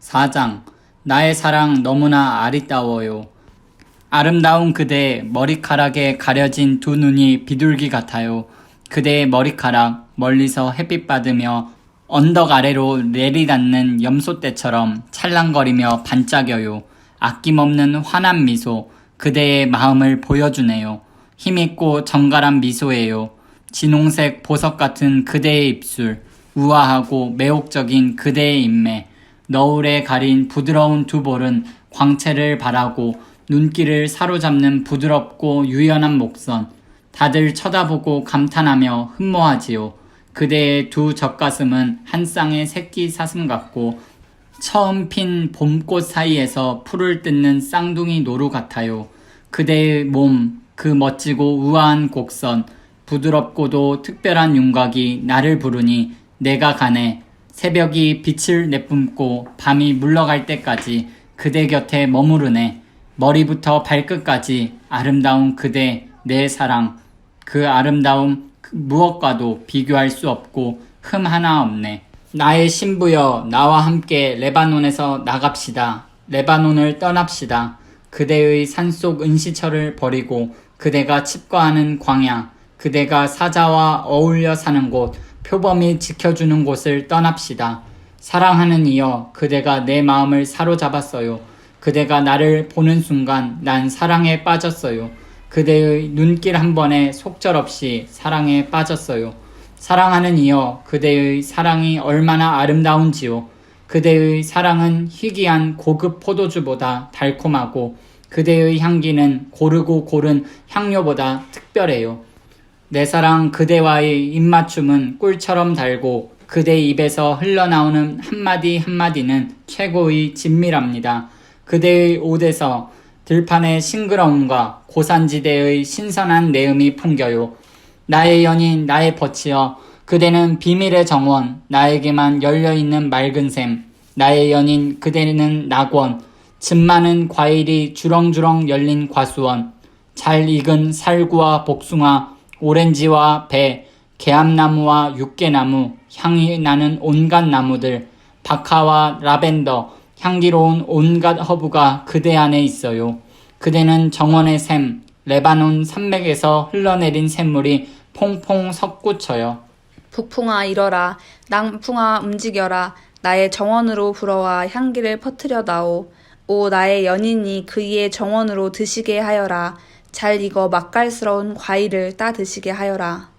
4장 나의 사랑 너무나 아리따워요. 아름다운 그대의 머리카락에 가려진 두 눈이 비둘기 같아요. 그대의 머리카락 멀리서 햇빛 받으며 언덕 아래로 내리닿는 염소떼처럼 찰랑거리며 반짝여요. 아낌없는 환한 미소, 그대의 마음을 보여주네요. 힘있고 정갈한 미소예요. 진홍색 보석 같은 그대의 입술, 우아하고 매혹적인 그대의 인매, 너울에 가린 부드러운 두 볼은 광채를 바라고 눈길을 사로잡는 부드럽고 유연한 목선, 다들 쳐다보고 감탄하며 흠모하지요. 그대의 두 젖가슴은 한 쌍의 새끼 사슴 같고 처음 핀 봄꽃 사이에서 풀을 뜯는 쌍둥이 노루 같아요. 그대의 몸, 그 멋지고 우아한 곡선, 부드럽고도 특별한 윤곽이 나를 부르니 내가 가네. 새벽이 빛을 내뿜고 밤이 물러갈 때까지 그대 곁에 머무르네. 머리부터 발끝까지 아름다운 그대, 내 사랑. 그 아름다움 그 무엇과도 비교할 수 없고 흠 하나 없네. 나의 신부여, 나와 함께 레바논에서 나갑시다. 레바논을 떠납시다. 그대의 산속 은시처를 버리고 그대가 칩과하는 광야, 그대가 사자와 어울려 사는 곳, 표범이 지켜주는 곳을 떠납시다. 사랑하는 이여, 그대가 내 마음을 사로잡았어요. 그대가 나를 보는 순간 난 사랑에 빠졌어요. 그대의 눈길 한 번에 속절없이 사랑에 빠졌어요. 사랑하는 이여, 그대의 사랑이 얼마나 아름다운지요. 그대의 사랑은 희귀한 고급 포도주보다 달콤하고 그대의 향기는 고르고 고른 향료보다 특별해요. 내 사랑 그대와의 입맞춤은 꿀처럼 달고 그대 입에서 흘러나오는 한마디 한마디는 최고의 진미랍니다. 그대의 옷에서 들판의 싱그러움과 고산지대의 신선한 내음이 풍겨요. 나의 연인, 나의 버치여, 그대는 비밀의 정원, 나에게만 열려있는 맑은 샘. 나의 연인, 그대는 낙원, 즙 많은 과일이 주렁주렁 열린 과수원, 잘 익은 살구와 복숭아, 오렌지와 배, 개암나무와 육개나무, 향이 나는 온갖 나무들, 박하와 라벤더, 향기로운 온갖 허브가 그대 안에 있어요. 그대는 정원의 샘, 레바논 산맥에서 흘러내린 샘물이 퐁퐁 솟구쳐요. 북풍아 일어라 남풍아 움직여라 나의 정원으로 불어와 향기를 퍼뜨려 나오 오 나의 연인이 그이의 정원으로 드시게 하여라 잘 익어 맛깔스러운 과일을 따 드시게 하여라